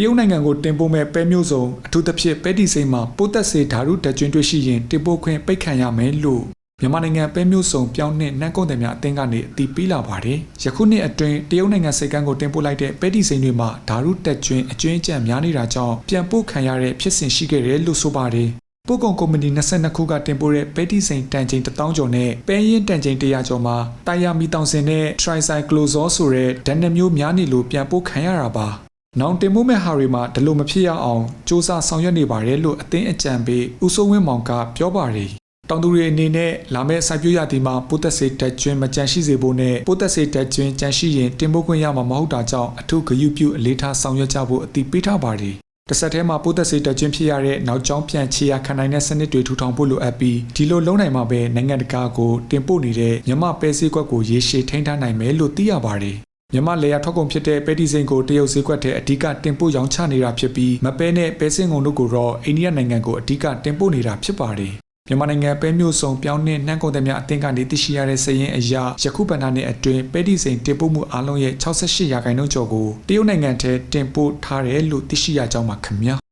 တရုတ်နိုင်ငံကိုတင်ပို့မဲ့ပဲမျိုးစုံအထူးသဖြင့်ပဲတီစိမ်းမှာပိုးသက်စေဓာတုတကြွင်းတွေ့ရှိရင်တင်ပို့ခွင့်ပိတ်ခံရမယ်လို့မြန်မာနိုင်ငံပဲမျိုးစုံပြောင်းနှင့်နှမ်းကုန်တယ်များအသင်းကနေအတည်ပြုလာပါတယ်။ယခုနှစ်အတွင်းတရုတ်နိုင်ငံစိတ်ကမ်းကိုတင်ပို့လိုက်တဲ့ပဲတီစိမ်းတွေမှာဓာတုတကြွင်းအကျွင်းအကျန်များနေတာကြောင့်ပြန်ပို့ခံရတဲ့ဖြစ်စဉ်ရှိခဲ့တယ်လို့ဆိုပါတယ်။ပို့ကုန်ကုမ္ပဏီ22ခုကတင်ပို့တဲ့ပဲတီစိန်တန်ချိန်1000ကျော်နဲ့ပဲရင်တန်ချိန်100ကျော်မှာတာယာမီတောင်စင်နဲ့ tricyclozole ဆိုတဲ့ဓာတ်နှမျိုးများနေလို့ပြန်ပို့ခံရတာပါ။ နောင်တင်ပို့မဲ့ဟာတွေမှာဒီလိုမဖြစ်ရအောင်စ조사ဆောင်ရွက်နေပါတယ်လို့အသင်းအကြံပေးဦးစိုးဝင်းမောင်ကပြောပါတယ်။တောင်သူတွေအနေနဲ့လာမယ့်စိုက်ပျိုးရသည်မှာပိုးသက်စေတက်ကျွင်းမကြန့်ရှိစေဖို့နဲ့ပိုးသက်စေတက်ကျွင်းကြန့်ရှိရင်တင်ပို့ခွင့်ရမှာမဟုတ်တာကြောင့်အထူးဂရုပြုအလေးထားဆောင်ရွက်ကြဖို့အတည်ပြုထားပါတယ်။တစ်ဆက်တည်းမှာပိုးသက်စေတက်ကျွင်းဖြစ်ရတဲ့နောက်ကျောင်းပြန်ချေရခံနိုင်တဲ့စနစ်တွေထူထောင်ဖို့လိုအပ်ပြီးဒီလိုလုံးနိုင်မှာပဲနိုင်ငံတကာကိုတင်ပို့နေတဲ့မြမပဲစည်းကွက်ကိုရေရှည်ထိန်းထားနိုင်မယ်လို့သိရပါတယ်။ မြမလေယာထွက်ကုန်ဖြစ်တဲ့ပဲတီစိန်ကိုတရုတ်ဈေးကွက်ထဲအဓိကတင်ပို့ရောင်းချနေတာဖြစ်ပြီးမပဲနဲ့ပဲစင်ကုန်တို့ကိုတော့အိန္ဒိယနိုင်ငံကိုအဓိကတင်ပို့နေတာဖြစ်ပါတယ်။မြန်မာနိုင်ငံပဲမျိုးစုံပြောင်းနှင့်နှမ်းကုန်တဲ့များအသင်းကနေသိရှိရတဲ့စည်ရင်အရာယခုပန္နာနဲ့အတွင်းပဲတီစိန်တင်ပို့မှုအလုံးရဲ့68ရာခိုင်နှုန်းကျော်ကိုတရုတ်နိုင်ငံထဲတင်ပို့ထားတယ်လို့သိရှိရကြောင်းပါခင်ဗျာ